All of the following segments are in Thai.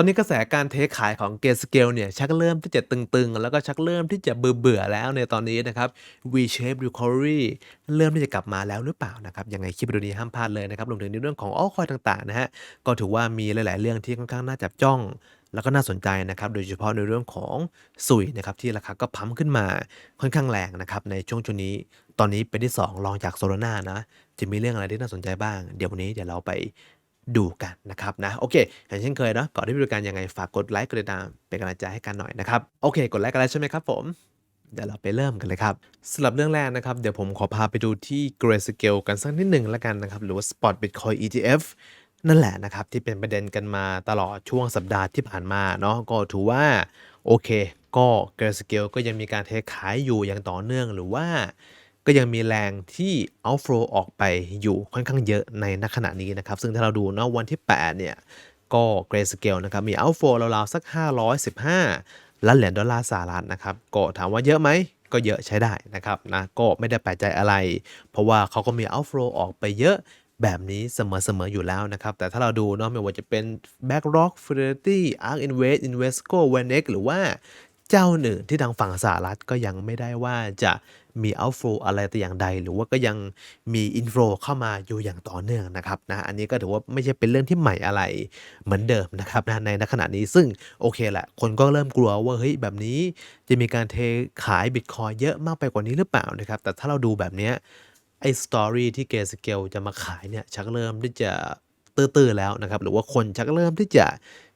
อนนี้กระแสการเทขายของเกสเกลเนี่ยชักเริ่มที่จะตึงๆ แล้วก็ชักเริ่มที่จะเบื่อๆแล้วในตอนนี้นะครับ V-shape recovery เริ่มที่จะกลับมาแล้วหรือเปล่านะครับยังไงคลิปวิดีโอนี้ห้ามพลาดเลยนะครับรวมถึงในเรื่องของอ้อคอยต่างๆนะฮะก็ถือว่ามีหลาย ๆ เรื่องที่ค่อนข้างน่าจับจ้อง แล้วก็น่าสนใจนะครับโดยเฉพาะในเรื่องของสุยนะครับที่ราคาก็พัมขึ้นมาค่อนข้างแรงนะครับในช่วงช่วงนี้ตอนนี้เป็นที่ 2 รองจากโซโลนานะจะมีเรื่องอะไรที่น่าสนใจบ้าง เดี๋ยววันนี้เดี๋ยวเราไป ดูกันนะครับนะโอเคอย่างเช่นเคยเนาะก่อนที่ไปดูกันยังไงฝากกดไลค์กดติดตามเป็นกำลังใจให้กันหน่อยนะครับโอเค กดไลค์กันแล้วใช่ไหมครับผมเดี๋ยวเราไปเริ่มกันเลยครับสำหรับเรื่องแรกนะครับ เดี๋ยวผมขอพาไปดูที่ Grayscale กันสักนิดหนึ่งแล้วกันนะครับ หรือว่า Spot Bitcoin ETF นั่นแหละนะครับ ที่เป็นประเด็นกันมาตลอดช่วงสัปดาห์ที่ผ่านมาเนาะก็ถือว่า โอเค ก็ Grayscale ก็ยังมีการเทขายอยู่อย่างต่อเนื่องหรือว่า ก็ยังมีแรงที่ outflow ออกไปอยู่ค่อนข้างเยอะในณขณะนี้นะครับ ซึ่งถ้าเราดูเนาะวันที่ 8 เนี่ย ก็ Grayscale นะครับ มี outflow ราวๆสัก 515ล้านเหรียญดอลลาร์สหรัฐนะครับ ก็ถามว่าเยอะไหมก็เยอะใช้ได้นะครับนะก็ไม่ได้แปลกใจอะไร เพราะว่าเขาก็มี outflow ออกไปเยอะแบบนี้เสมอๆอยู่แล้วนะครับ แต่ถ้าเราดูเนาะไม่ว่าจะเป็น BlackRock Fidelity ARK Invest Invesco Vanex หรือว่าเจ้าหนึ่งที่ทางฝั่งสหรัฐก็ยังไม่ได้ว่าจะ มี outflow อะไรแต่อย่างใด หรือว่าก็ยังมี inflow เข้ามาอยู่อย่างต่อเนื่องนะครับนะอันนี้ก็ถือว่าไม่ใช่เป็นเรื่องที่ใหม่อะไรเหมือนเดิมนะครับนะในณขณะนี้ซึ่งโอเคแหละ คนก็เริ่มกลัวว่าเฮ้ยแบบนี้จะมีการเทขายบิตคอยเยอะมากไปกว่านี้หรือเปล่านะครับแต่ถ้าเราดูแบบนี้ไอ้สตอรี่ที่เกสเกลจะมาขายเนี่ยชักเริ่มที่จะตื้อๆแล้วนะครับหรือว่าคนชักเริ่มที่จะ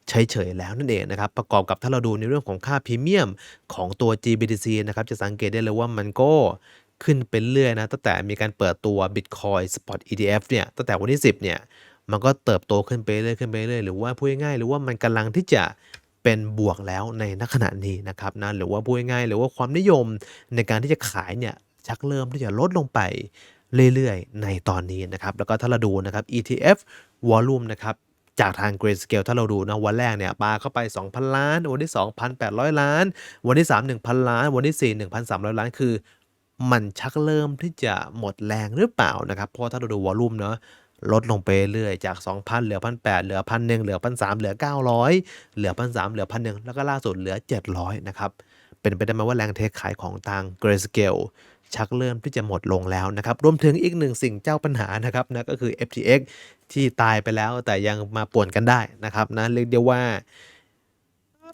เฉยๆแล้วนั่นเองนะครับ ประกอบกับถ้าเราดูในเรื่องของค่าพรีเมียมของตัว GBTC นะครับจะสังเกตได้เลยว่ามันก็ขึ้นเป็นเรื่อยนะตั้งแต่มีการเปิดตัว Bitcoin Spot ETF เนี่ยตั้งแต่วันที่ 10เนี่ยมันก็เติบโตขึ้นไปเรื่อยขึ้นไปเรื่อยหรือว่าพูดง่ายๆหรือว่ามันกำลังที่จะเป็นบวกแล้วในณขณะนี้นะครับนะหรือว่าพูดง่ายๆหรือว่าความนิยมในการที่จะขายเนี่ยชักเริ่มที่จะลดลงไปเรื่อยๆ ในตอนนี้นะครับ แล้วก็ถ้าเราดูนะครับ ETF volume นะครับ จากทาง Grayscale ถ้าเราดูนะวันแรกเนี่ยปาเข้าไป 2,000 ล้าน วันที่ 2,800 ล้าน วันที่ 3 1,000 ล้าน วันที่ 4 1,300 ล้าน คือ มันชักเริ่มที่จะหมดแรงหรือเปล่านะครับ เพราะถ้าเราดูวอลลุ่มเนาะลดลงไปเรื่อยจาก 2,000 เหลือ 1,800 เหลือ1,100 เหลือ 1,300 เหลือ 900 เหลือ 1,300 เหลือ1,100 แล้วก็ล่าสุดเหลือ 700 นะครับ เป็นไปได้ไหมว่าแรงเทขายของทาง Grayscale ชักเริ่มที่จะหมดลงแล้วนะครับรวมถึงอีกหนึ่งสิ่งเจ้าปัญหานะครับนะก็คือ FTX ที่ตายไปแล้วแต่ยังมาป่วนกันได้นะครับนะเรียกได้ว่า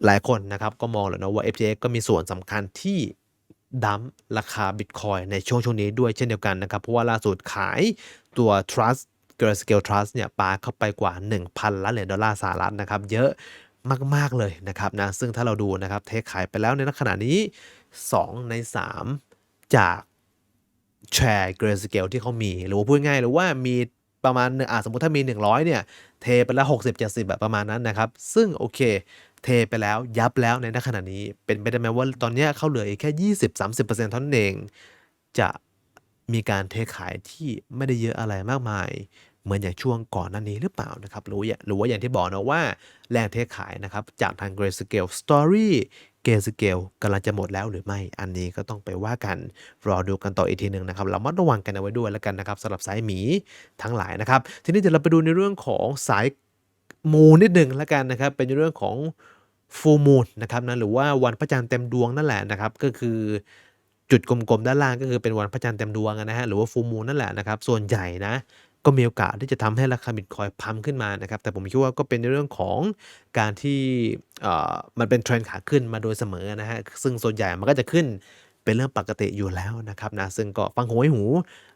หลายคนนะครับก็มองแล้วนะว่า FTX ก็มีส่วนสำคัญที่ดัมราคาบิตคอยในช่วงช่วงนี้ด้วยเช่นเดียวกันนะครับ เพราะว่าล่าสุดขายตัว Trust Grayscale Trust เนี่ยปาเข้าไปกว่า 1,000ล้านเหรียญดอลลาร์สหรัฐนะครับ เยอะมาก ๆ เลยนะครับนะซึ่งถ้าเราดูนะครับ เทขายไปแล้วในขณะนี้ 2 ใน 3 จากแชร์เกรสเกลที่เขามี หรือว่าพูดง่ายๆหรือว่ามีประมาณอ่าสมมติถ้ามี 100 เนี่ย เทไปแล้ว 60 70 แบบประมาณนั้นนะครับ ซึ่งโอเค เทไปแล้วยับแล้วในขณะนี้เป็นไปได้ไหมว่าตอนนี้เขาเหลืออีกแค่ 20-30%เท่านั้นเอง จะมีการเทขายที่ไม่ได้เยอะอะไรมากมาย เหมือนอย่างช่วงก่อนหน้านี้หรือเปล่านะครับหรือว่าหรือว่าอย่างที่บอกนะว่าแรงเทขายนะครับ จากทาง Grayscale Story เกสเกลกำลังจะหมดแล้วหรือไม่ อันนี้ก็ต้องไปว่ากัน รอดูกันต่ออีกทีหนึ่งนะครับ เรามัดระวังกันเอาไว้ด้วยแล้วกันนะครับสำหรับสายหมีทั้งหลายนะครับ ทีนี้เดี๋ยวเราไปดูในเรื่องของสายมูนิดหนึ่งแล้วกันนะครับ เป็นเรื่องของฟูมูนนะครับนะหรือว่าวันพระจันทร์เต็มดวงนั่นแหละนะครับ ก็คือจุดกลมๆด้านล่างก็คือเป็นวันพระจันทร์เต็มดวงนะฮะหรือว่าฟูมูนนั่นแหละนะครับ ส่วนใหญ่นะ ก็มีโอกาสที่จะทำให้ราคาบิตคอยพัมขึ้นมานะครับ แต่ผมคิดว่าก็เป็นในเรื่องของการที่มันเป็นเทรนด์ขาขึ้นมาโดยเสมอนะฮะ ซึ่งส่วนใหญ่มันก็จะขึ้นเป็นเรื่องปกติอยู่แล้วนะครับนะ ซึ่งก็ฟังหูไว้หู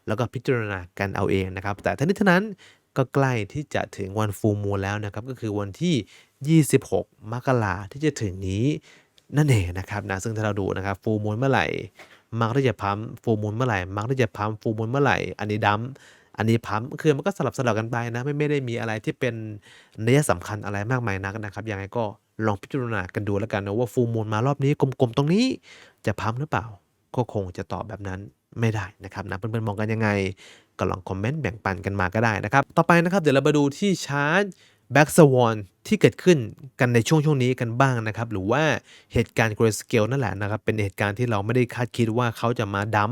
แล้วก็พิจารณากันเอาเองนะครับ แต่ทั้งนี้ทั้งนั้นก็ใกล้ที่จะถึงวันฟูมูลแล้วนะครับ ก็คือวันที่ 26 มกราที่จะถึงนี้นั่นเองนะครับนะ ซึ่งถ้าเราดูนะครับฟูมูลเมื่อไหร่ มักที่จะพัมฟูมูลเมื่อไหร่ มักที่จะพัมฟูมูลเมื่อไหร่ อันนี้ดัม อันนี้พัมคือมันก็สลับสลับกันไปนะ ไม่ไม่ได้มีอะไรที่เป็นนัยสำคัญอะไรมากมายนักนะครับยังไงก็ลองพิจารณากันดูแล้วกันนะว่าฟูมูลมารอบนี้กลมๆตรงนี้จะพัมหรือเปล่า ก็คงจะตอบแบบนั้นไม่ได้นะครับนะเพื่อนๆมองกันยังไง ก็ลองคอมเมนต์แบ่งปันกันมาก็ได้นะครับ ต่อไปนะครับเดี๋ยวเรามาดูที่ชาร์ตแบ็กสวอนที่เกิดขึ้นกันในช่วงช่วงนี้กันบ้างนะครับ หรือว่าเหตุการณ์ Grayscale นั่นแหละนะครับ เป็นเหตุการณ์ที่เราไม่ได้คาดคิดว่าเขาจะมาดัม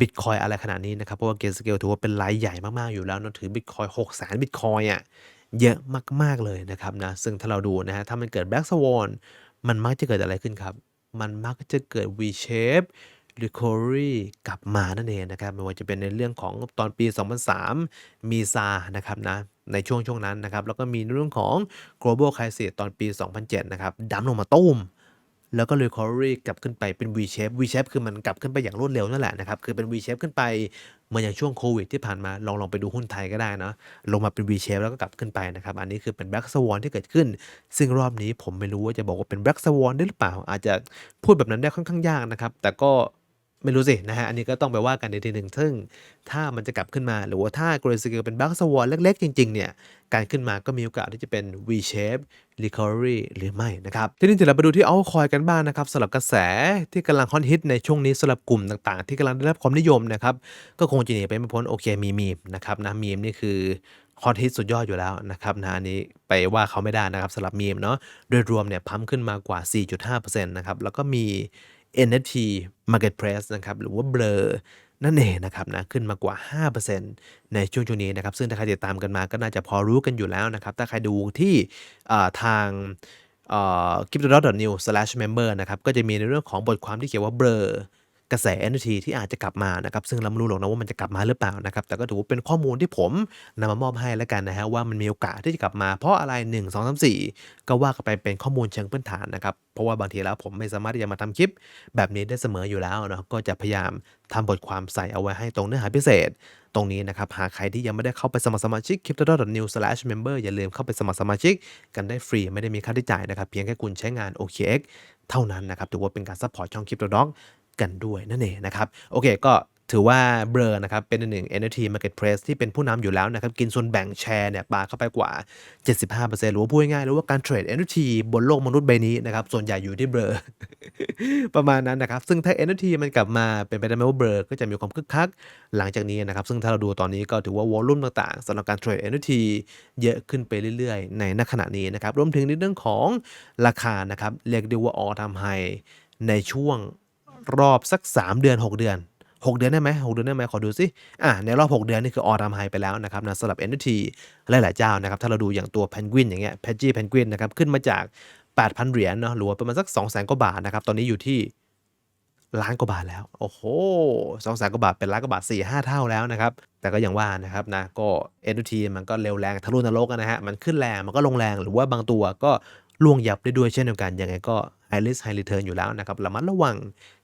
บิตคอยอะไรขนาดนี้นะครับ เพราะว่าเกสเกลถือว่าเป็นรายใหญ่มาก ๆ อยู่แล้วนะถือบิตคอยหกแสนบิตคอยอะเยอะมาก ๆ เลยนะครับนะ ซึ่งถ้าเราดูนะฮะถ้ามันเกิด Black Swan มันมักจะเกิดอะไรขึ้นครับ มันมักจะเกิด V-shape recovery กลับมานั่นเองนะครับไม่ว่าจะเป็นในเรื่องของตอนปี 2003 มี SARS นะครับนะในช่วงช่วงนั้นนะครับ แล้วก็มีเรื่องของ global crisis ตอนปี 2007 นะครับดัมป์ลงมาตุ้ม แล้วก็ recovery กลับขึ้นไปเป็น V-shape V-shape คือมันกลับขึ้นไปอย่างรวดเร็วนั่นแหละนะครับ คือเป็น V-shape ขึ้นไปเหมือนอย่างช่วงโควิดที่ผ่านมาลองลองไปดูหุ้นไทยก็ได้นะลงมาเป็น V-shape แล้วก็กลับขึ้นไปนะครับ อันนี้คือเป็น Black Swan ที่เกิดขึ้น ซึ่งรอบนี้ผมไม่รู้ว่าจะบอกว่าเป็น Black Swan ได้หรือเปล่า อาจจะพูดแบบนั้นได้ค่อนข้างยากนะครับ แต่ก็ ไม่รู้สินะฮะ อันนี้ก็ต้องไปว่ากันอีกทีหนึ่ง ซึ่งถ้ามันจะกลับขึ้นมา หรือว่าถ้า Grayscale เป็น Black Swan เล็กๆ จริง ๆ เนี่ย การขึ้นมาก็มีโอกาสที่จะเป็น V-shape recovery หรือไม่นะครับ ทีนี้เดี๋ยวเราไปดูที่ Altcoin กันบ้างนะครับสำหรับกระแสที่กำลังฮอตฮิตในช่วงนี้สำหรับกลุ่มต่างๆ ที่กำลังได้รับความนิยมนะครับ ก็คงจะหนีไปไม่พ้นโอเคมีมีมนะครับนะมีมนี่คือฮอตฮิตสุดยอดอยู่แล้วนะครับนะอันนี้ไปว่าเขาไม่ได้นะครับสำหรับมีมเนาะโดยรวมเนี่ยพัมขึ้นมากว่า 4.5%นะครับแล้วก็มี NFT Marketplace นะครับหรือว่าเบลอนั่นเองนะครับนะขึ้นมากว่า 5%ในช่วงช่วงนี้นะครับซึ่งถ้าใครติดตามกันมาก็น่าจะพอรู้กันอยู่แล้วนะครับ ถ้าใครดูที่ทาง crypto.new/member นะครับก็จะมีในเรื่องของบทความที่เขียนว่าเบลอ กระแส NFT ที่อาจจะกลับมานะครับซึ่งเราไม่รู้หรอกนะว่ามันจะกลับมาหรือเปล่านะครับแต่ก็ถือว่าเป็นข้อมูลที่ผมนำมามอบให้แล้วกันนะฮะว่ามันมีโอกาสที่จะกลับมาเพราะอะไร 1 2 3 4 ก็ว่ากันไปเป็นข้อมูลเชิงพื้นฐานนะครับเพราะว่าบางทีแล้วผมไม่สามารถที่จะมาทำคลิป แบบนี้ได้เสมออยู่แล้วเนาะก็จะพยายามทำบทความใส่เอาไว้ให้ตรงเนื้อหาพิเศษ ตรงนี้นะครับหากใครที่ยังไม่ได้เข้าไปสมัครสมาชิก crypto.new/member อย่าลืมเข้าไปสมัครสมาชิก กันได้ฟรีไม่ได้มีค่าใช้จ่ายนะครับเพียงแค่คุณใช้งาน OKX เท่านั้นนะครับถือว่าเป็นการซัพพอร์ตช่อง Crypto Dog กั กันด้วยนั่นเองนะครับ โอเคก็ถือว่าเบลอนะครับเป็นหนึ่ง NFT Marketplace ที่เป็นผู้นำอยู่แล้วนะครับกินส่วนแบ่งแชร์เนี่ยปาเข้าไปกว่า 75%หรือว่าพูดง่ายๆหรือว่าการเทรด NFT บนโลกมนุษย์ใบนี้นะครับส่วนใหญ่อยู่ที่เบลอประมาณนั้นนะครับ ซึ่งถ้า NFT มันกลับมาเป็นไปได้ไหมว่าเบลอก็จะมีความคึกคัก หลังจากนี้นะครับ ซึ่งถ้าเราดูตอนนี้ก็ถือว่าวอลลุ่มต่างๆสำหรับการเทรด NFT เยอะขึ้นไปเรื่อยๆ ในณขณะนี้นะครับรวมถึงในเรื่องของราคานะครับเรียกได้ว่า all time high ในช่วง รอบสัก 3 เดือน 6 เดือน 6 เดือนได้ไหม6เดือนได้ไหมขอดูสิอะในรอบ 6 เดือนนี่คือออทามไฮไปแล้วนะครับนะสำหรับ NFT หลาย ๆ เจ้านะครับ ถ้าเราดูอย่างตัวแพนกวินอย่างเงี้ยแพจี้แพนกวินนะครับขึ้นมาจาก 8,000 เหรียญเนาะหรือว่าประมาณสัก 200,000กว่าบาทนะครับตอนนี้อยู่ที่ล้านกว่าบาทแล้ว โอ้โหสองแสนกว่าบาทเป็นล้านกว่าบาท4 5เท่าแล้วนะครับ แต่ก็อย่างว่านะครับนะ ก็ NFT มันก็เร็วแรงทะลุนรกนะฮะ มันขึ้นแรง มันก็ลงแรง หรือว่าบางตัวก็ล่วงยับได้ด้วยเช่นเดียวกัน ยังไงก็ high risk high return อยู่แล้วนะครับ ระมัดระวัง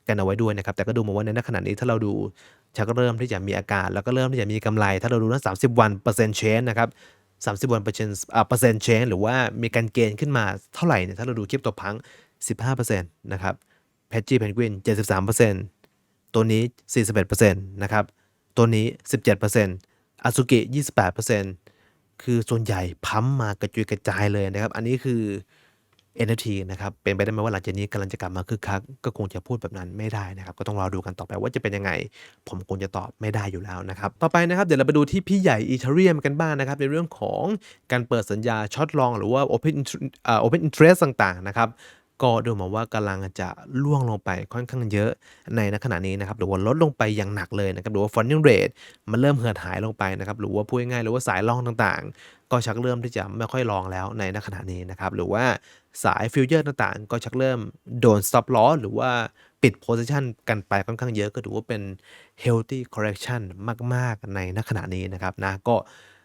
กันเอาไว้ด้วยนะครับ แต่ก็ดูมาว่าในขณะนี้ถ้าเราดูชักเริ่มที่จะมีอาการแล้วก็เริ่มที่จะมีกำไร ถ้าเราดูนะ30วันเปอร์เซ็นต์เชนนะครับ30วันเปอร์เซ็นต์อ่าเปอร์เซ็นต์เชนหรือว่ามีการเกณฑ์ขึ้นมาเท่าไหร่เนี่ยถ้าเราดูคลิปตัวพัง15%นต์นะครับแพจจี้เพนกวิน73%ตัวนี้41%นต์นะครับตัวนี้17%อาซุกิ28%คือส่วนใหญ่พัมมากระจุยกระจายเลยนะครับ อันนี้คือ NFT นะครับเป็นไปได้ไหมว่าหลังจากนี้กำลังจะกลับมาคึกคักก็คงจะพูดแบบนั้นไม่ได้นะครับ ก็ต้องรอดูกันต่อไปว่าจะเป็นยังไง ผมคงจะตอบไม่ได้อยู่แล้วนะครับ ต่อไปนะครับ เดี๋ยวเราไปดูที่พี่ใหญ่ Ethereum กันบ้างนะครับ ในเรื่องของการเปิดสัญญาช็อตลองหรือว่า Open Inter- อ่า Open Interest ต่างๆ นะครับก็ดูเหมือนว่ากำลังจะล่วงลงไปค่อนข้างเยอะในณขณะนี้นะครับหรือว่าลดลงไปอย่างหนักเลยนะครับหรือว่า funding rate มันเริ่มเหือดหายลงไปนะครับหรือว่าพูดง่ายๆหรือว่าสายลองต่างๆ ก็ชักเริ่มที่จะไม่ค่อยลองแล้วในขณะนี้นะครับหรือว่า สายฟิวเจอร์ต่างๆ ก็ชักเริ่มโดน stop loss หรือว่าปิด position กันไปค่อนข้างเยอะก็ถือว่าเป็น healthy correction มาก ๆ ในณขณะนี้นะครับนะก็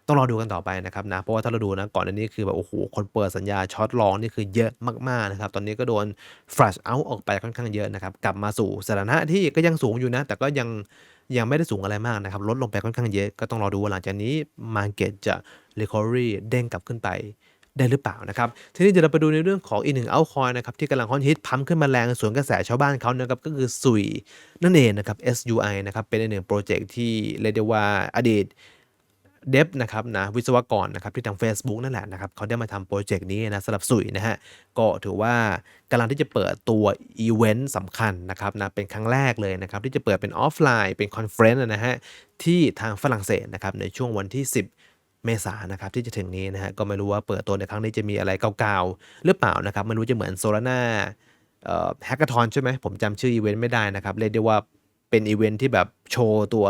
ต้องรอดูกันต่อไปนะครับนะเพราะว่าถ้าเราดูนะก่อนอันนี้คือแบบโอ้โหคนเปิดสัญญาช็อตลองนี่คือเยอะมากๆนะครับตอนนี้ก็โดน flash out ออกไปค่อนข้างเยอะนะครับกลับมาสู่สถานะที่ก็ยังสูงอยู่นะ แต่ก็ยังยังไม่ได้สูงอะไรมากนะครับลดลงไปค่อนข้างเยอะก็ต้องรอดูว่าหลังจากนี้ market จะ recovery เด้งกลับขึ้นไป ได้หรือเปล่านะครับ ทีนี้เดี๋ยวเราไปดูในเรื่องของอีกหนึ่งเอาคอยนะครับที่กำลังฮอตฮิตพัมขึ้นมาแรงสวนกระแสชาวบ้านเขานะครับก็คือซุยนั่นเองนะครับ SUI นะครับเป็นอีกหนึ่งโปรเจกต์ที่เรียกได้ว่าอดีตเดฟนะครับนะวิศวกรนะครับที่ทาง Facebook นั่นแหละนะครับเขาได้มาทำโปรเจกต์นี้นะสำหรับซุยนะฮะก็ถือว่ากำลังที่จะเปิดตัวอีเวนต์สำคัญนะครับนะเป็นครั้งแรกเลยนะครับที่จะเปิดเป็นออฟไลน์เป็นคอนเฟรนซ์นะฮะที่ทางฝรั่งเศสนะครับในช่วงวันที่ 10 เมษานะครับที่จะถึงนี้นะฮะก็ไม่รู้ว่าเปิดตัวในครั้งนี้จะมีอะไรเก่าๆหรือเปล่านะครับไม่รู้จะเหมือนโซลาร่าเอ่อแฮกเกอร์ทอนใช่ไหมผมจำชื่ออีเวนต์ไม่ได้นะครับ เรียกได้ว่าเป็นอีเวนท์ที่แบบโชว์ตัว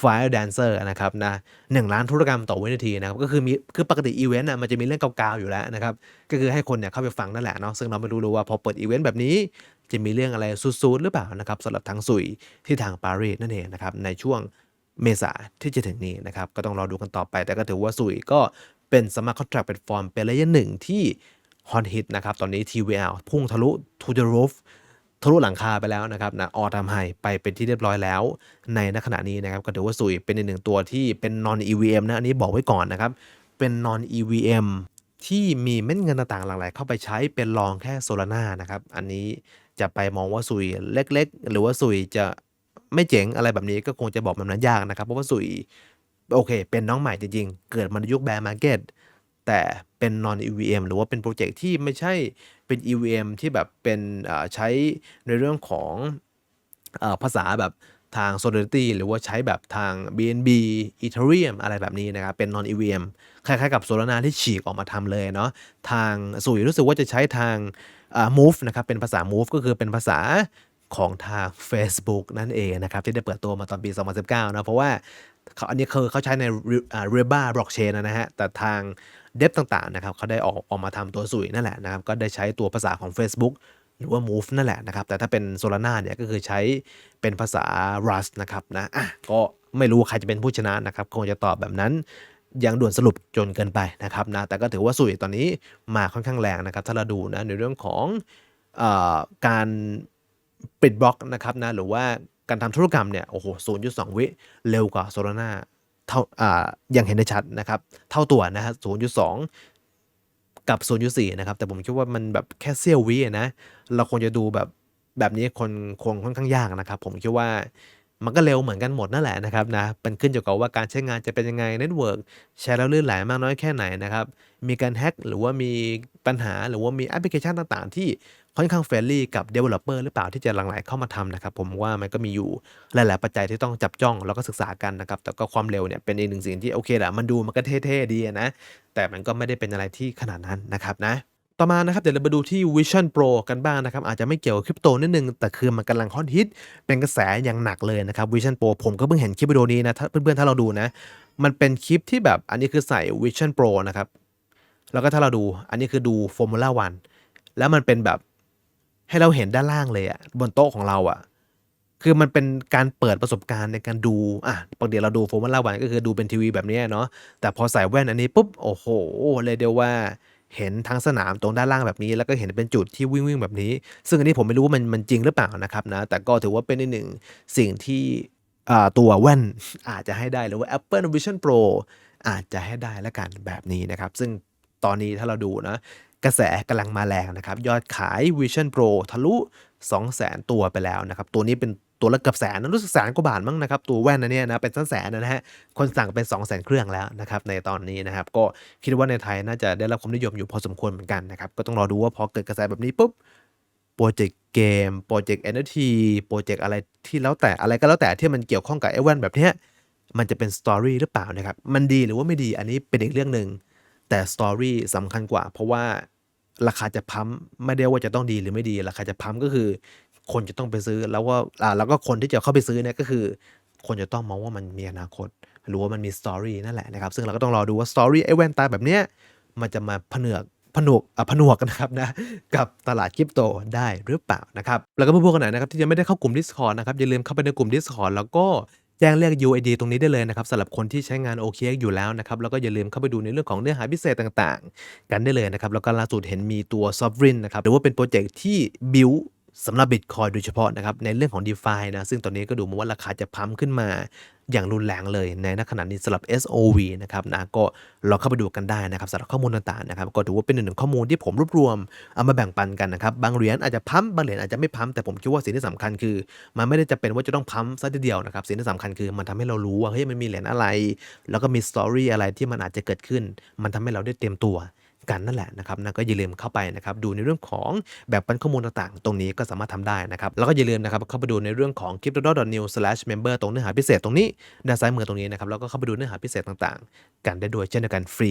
Fire Dancer นะครับนะ1ล้านธุรกรรมต่อวินาทีนะครับ ก็คือมีคือปกติอีเวนต์อะมันจะมีเรื่องเก่าๆอยู่แล้วนะครับ ก็คือให้คนเนี่ยเข้าไปฟังนั่นแหละเนาะซึ่งเราไม่รู้เลยว่าพอเปิดอีเวนต์แบบนี้ จะมีเรื่องอะไรซูดๆหรือเปล่านะครับสำหรับทางสุยที่ทางปารีสนั่นเองนะครับในช่วง เมษาที่จะถึงนี้นะครับ ก็ต้องรอดูกันต่อไป แต่ก็ถือว่าสุยก็เป็นสมาร์ทคอนแทรคแพลตฟอร์มเป็นระยะหนึ่งที่ฮอตฮิตนะครับ ตอนนี้ TVL พุ่งทะลุ to the roof ทะลุหลังคาไปแล้วนะครับนะออทำไฮไปเป็นที่เรียบร้อยแล้ว ในณขณะนี้นะครับ ก็ถือว่าสุยเป็นอีกหนึ่งตัวที่เป็น non EVM นะ อันนี้บอกไว้ก่อนนะครับ เป็น non EVM ที่มีเม็ดเงินต่างๆหลั่งไหลเข้าไปใช้เป็นรองแค่โซลาร่านะครับ อันนี้จะไปมองว่าสุยเล็ก ๆ หรือว่าสุยจะ ไม่เจ๋งอะไรแบบนี้ก็คงจะบอกแบบนั้นยากนะครับ เพราะว่าสุยโอเค เป็นน้องใหม่จริงๆ เกิดมาในยุคแบร์มาร์เก็ตแต่เป็น non EVM หรือว่าเป็นโปรเจกต์ที่ไม่ใช่เป็น EVM ที่แบบเป็นใช้ในเรื่องของอภาษาแบบทาง Solidity หรือว่าใช้แบบทาง BNB Ethereum อะไรแบบนี้นะครับ เป็น non EVM คล้ายๆกับ Solana ที่ฉีกออกมาทำเลยเนาะ ทางสุยรู้สึกว่าจะใช้ทางา Move นะครับ เป็นภาษา Move ก็คือเป็นภาษา ของทาง Facebook นั่นเองนะครับ ที่ได้เปิดตัวมาตอนปี 2019 นะ เพราะว่าเขาอันนี้คือเขาใช้ใน r e b a blockchain นะฮะ แต่ทางเดฟต่างๆนะครับเขาได้ออกออกมาทำตัวสุยนั่นแหละนะครับ ก็ได้ใช้ตัวภาษาของ Facebook หรือว่า Move นั่นแหละนะครับ แต่ถ้าเป็น Solana เนี่ยก็คือใช้เป็นภาษา Rust นะครับนะอะก็ไม่รู้ใครจะเป็นผู้ชนะนะครับ คงจะตอบแบบนั้นยังด่วนสรุปจนเกินไปนะครับนะ แต่ก็ถือว่าสุยตอนนี้มาค่อนข้างแรงนะครับ ถ้าเราดูนะในเรื่องของอการ ปิดบล็อกนะครับนะหรือว่าการทำธุรกรรมเนี่ยโอ้โห0.2วิเร็วกว่าโซลาร่าเท่าอ่ายังเห็นได้ชัดนะครับ เท่าตัวนะฮะศูนยุดสองกับ 0.4 นะครับ แต่ผมคิดว่ามันแบบแค่เสี้ยววินะ เราควรจะดูแบบแบบนี้คนคงค่อนข้างยากนะครับ ผมคิดว่า มันก็เร็วเหมือนกันหมดนั่นแหละนะครับนะเป็นขึ้นอยู่กับว่าการใช้งานจะเป็นยังไงเน็ตเวิร์กแชร์แล้วลื่นไหลมากน้อยแค่ไหนนะครับมีการแฮ็กหรือว่ามีปัญหาหรือว่ามีแอปพลิเคชันต่างๆ ที่ค่อนข้างเฟรนลี่กับ Developer หรือเปล่าที่จะหลั่งไหลเข้ามาทำนะครับผมว่ามันก็มีอยู่หลาย ๆ ปัจจัยที่ต้องจับจ้องแล้วก็ศึกษากันนะครับแต่ก็ความเร็วเนี่ยเป็นอีกหนึ่งสิ่งที่โอเคแหละมันดูมันก็เท่ๆดีนะแต่มันก็ไม่ได้เป็นอะไรที่ขนาดนั้นนะครับนะ ต่อมานะครับเดี๋ยวเรามาดูที่ Vision Pro กันบ้างนะครับ อาจจะไม่เกี่ยวกับคริปโตนิดนึง แต่คือมันกำลังฮอตฮิต เป็นกระแสอย่างหนักเลยนะครับ Vision Pro ผมก็เพิ่งเห็นคลิปวิดีโอนี้นะเพื่อนๆ ถ้าเราดูนะ มันเป็นคลิปที่แบบอันนี้คือใส่ Vision Pro นะครับ แล้วก็ถ้าเราดูอันนี้คือดู Formula 1 แล้วมันเป็นแบบให้เราเห็นด้านล่างเลยอะบนโต๊ะของเราอะคือมันเป็นการเปิดประสบการณ์ในการดูอะปกติเราดู Formula 1ก็คือดูเป็นทีวีแบบนี้เนาะแต่พอใส่แว่นอันนี้ปุ๊บโอ้โหเลยเดียวว่า เห็นทั้งสนามตรงด้านล่างแบบนี้ แล้วก็เห็นเป็นจุดที่วิ่งวิ่งแบบนี้ ซึ่งอันนี้ผมไม่รู้ว่ามันมันจริงหรือเปล่านะครับนะแต่ก็ถือว่าเป็นอีกหนึ่งสิ่งที่ตัวแว่นอาจจะให้ได้หรือว่า Apple Vision Pro อาจจะให้ได้ละกันแบบนี้นะครับ ซึ่งตอนนี้ถ้าเราดูนะกระแสกำลังมาแรงนะครับ ยอดขาย Vision Pro ทะลุ 200,000 ตัวไปแล้วนะครับ ตัวนี้เป็น ตัวละเกือบแสนนะรู้สึกแสนกว่าบาทมั้งนะครับ ตัวแว่นอันเนี้ยนะเป็นแสนนะฮะคนสั่งเป็น 200,000เครื่องแล้วนะครับในตอนนี้นะครับก็คิดว่าในไทยน่าจะได้รับความนิยมอยู่พอสมควรเหมือนกันนะครับก็ต้องรอดูว่าพอเกิดกระแสแบบนี้ปุ๊บโปรเจกต์เกมโปรเจกต์ NFT โปรเจกต์อะไรที่แล้วแต่อะไรก็แล้วแต่ที่มันเกี่ยวข้องกับไอ้แว่นแบบเนี้ยมันจะเป็นสตอรี่หรือเปล่านะครับมันดีหรือว่าไม่ดีอันนี้เป็นอีกเรื่องหนึ่งแต่สตอรี่สำคัญกว่า เพราะว่าราคาจะพัมไม่ได้ว่าจะต้องดีหรือไม่ดี ราคาจะพัมก็คือ คนจะต้องไปซื้อแล้วก็อ่าแล้วก็คนที่จะเข้าไปซื้อเนี่ยก็คือ คนจะต้องมองว่ามันมีอนาคต หรือว่ามันมีสตอรี่นั่นแหละนะครับ ซึ่งเราก็ต้องรอดูว่าสตอรี่ไอ้แว่นตาแบบเนี้ยมันจะมาผนวกผนวกอะผนวกกันนะครับนะกับตลาดคริปโตได้หรือเปล่านะครับ แล้วก็เพื่อนๆคนไหนนะครับที่ยังไม่ได้เข้ากลุ่ม Discord นะครับอย่าลืมเข้าไปในกลุ่ม Discord แล้วก็แจ้งเรียก UID ตรงนี้ได้เลยนะครับสำหรับคนที่ใช้งาน OKX อยู่แล้วนะครับ แล้วก็อย่าลืมเข้าไปดูในเรื่องของเนื้อหาพิเศษต่างๆ กันได้เลยนะครับ แล้วก็ล่าสุดเห็นมีตัว Sovereign นะครับหรือว่าเป็นโปรเจกต์ที่ build สำหรับ Bitcoin โดยเฉพาะนะครับในเรื่องของ DeFi นะซึ่งตอนนี้ก็ดูเหมาว่าราคาจะพัมขึ้นมาอย่างรุนแรงเลยในขณะนี้สำหรับ SOV นะครับนะก็ลองเข้าไปดูกันได้นะครับสำหรับข้อมูลต่างๆนะครับก็ถือว่าเป็นหนึ่งข้อมูลที่ผมรวบรวมเอามาแบ่งปันกันนะครับบางเหรียญอาจจะพัมบางเหรียญอาจจะไม่พัมแต่ผมคิดว่าสิ่งที่สำคัญคือ มันไม่ได้จะเป็นว่าจะต้องพัมซะทีเดียวนะครับสิ่งที่สำคัญคือมันทำให้เรารู้ว่าเฮ้ยมันมีเหรียญอะไร แล้วก็มีสตอรี่อะไรที่มันอาจจะเกิดขึ้น มันทำให้เราได้เตรียมตัว กันนั่นแหละนะครับนะก็อย่าลืมเข้าไปนะครับดูในเรื่องของแบบปันข้อมูลต่างๆ ตรงนี้ก็สามารถทำได้นะครับแล้วก็อย่าลืมนะครับเข้าไปดูในเรื่องของ crypto.new/member ตรงเนื้อหาพิเศษตรงนี้ด้านซ้ายมือตรงนี้นะครับแล้วก็เข้าไปดูเนื้อหาพิเศษต่างๆ กันได้ด้วยเช่นเดียวกันฟรี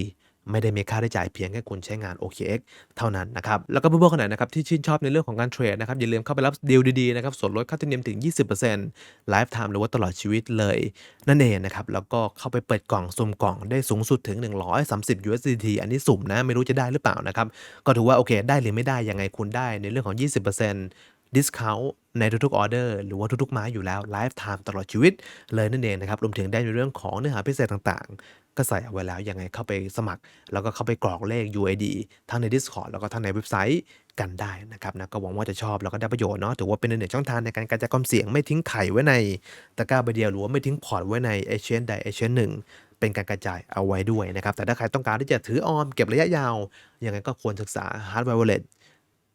ไม่ได้มีค่าใช้จ่ายเพียงแค่คุณใช้งาน OKX เท่านั้นนะครับ แล้วก็เพื่อนๆคนไหนนะครับที่ชื่นชอบในเรื่องของการเทรดนะครับอย่าลืมเข้าไปรับดีลดีๆนะครับส่วนลดค่าธรรมเนียมถึง 20%ไลฟ์ไทม์หรือว่าตลอดชีวิตเลย นั่นเองนะครับแล้วก็เข้าไปเปิดกล่องสุ่มกล่องได้สูงสุดถึง 130 USDT อันนี้สุ่มนะไม่รู้จะได้หรือเปล่านะครับก็ถือว่าโอเค ได้หรือไม่ได้ยังไงคุณได้ในเรื่องของ 20% discount ในทุกๆออเดอร์หรือว่าทุกๆไม้อยู่แล้วไลฟ์ไทม์ตลอดชีวิตเลยนั่นเองนะครับ รวมถึงได้ในเรื่องของเนื้อหาพิเศษต่างๆ ก็ใส่เอาไว้แล้ว ยังไงเข้าไปสมัคร แล้วก็เข้าไปกรอกเลข UID ทั้งใน Discord แล้วก็ทั้งในเว็บไซต์กันได้นะครับนะก็หวังว่าจะชอบแล้วก็ได้ประโยชน์เนาะถือว่าเป็นหนึ่งช่องทางในการกระจายความเสี่ยงไม่ทิ้งไข่ไว้ในตะกร้าใบเดียวหรือว่าไม่ทิ้งพอร์ตไว้ใน Exchange ใด Exchange หนึ่งเป็นการกระจายเอาไว้ด้วยนะครับแต่ถ้าใครต้องการที่จะถือออมเก็บระยะยาวยังไงก็ควรศึกษา Hardware Wallet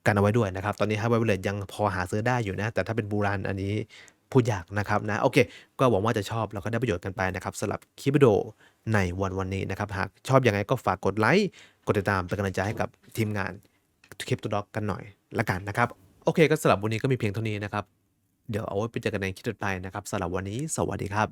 กันเอาไว้ด้วยนะครับ ตอนนี้ Hardware Wallet ยังพอหาซื้อได้อยู่นะ แต่ถ้าเป็นบูรันอันนี้ พูดยากนะครับนะโอเค ก็หวังว่าจะชอบแล้วก็ได้ประโยชน์กันไปนะครับสำหรับคลิปวิดีโอในวันวันนี้นะครับ หากชอบยังไงก็ฝากกดไลค์กดติดตามเป็นกำลังใจให้กับทีมงานคลิปตัวด็อกกันหน่อยละกันนะครับ โอเคก็สำหรับวันนี้ก็มีเพียงเท่านี้นะครับ เดี๋ยวเอาไว้ไปเจอกันในคลิปต่อไปนะครับสำหรับวันนี้สวัสดีครับ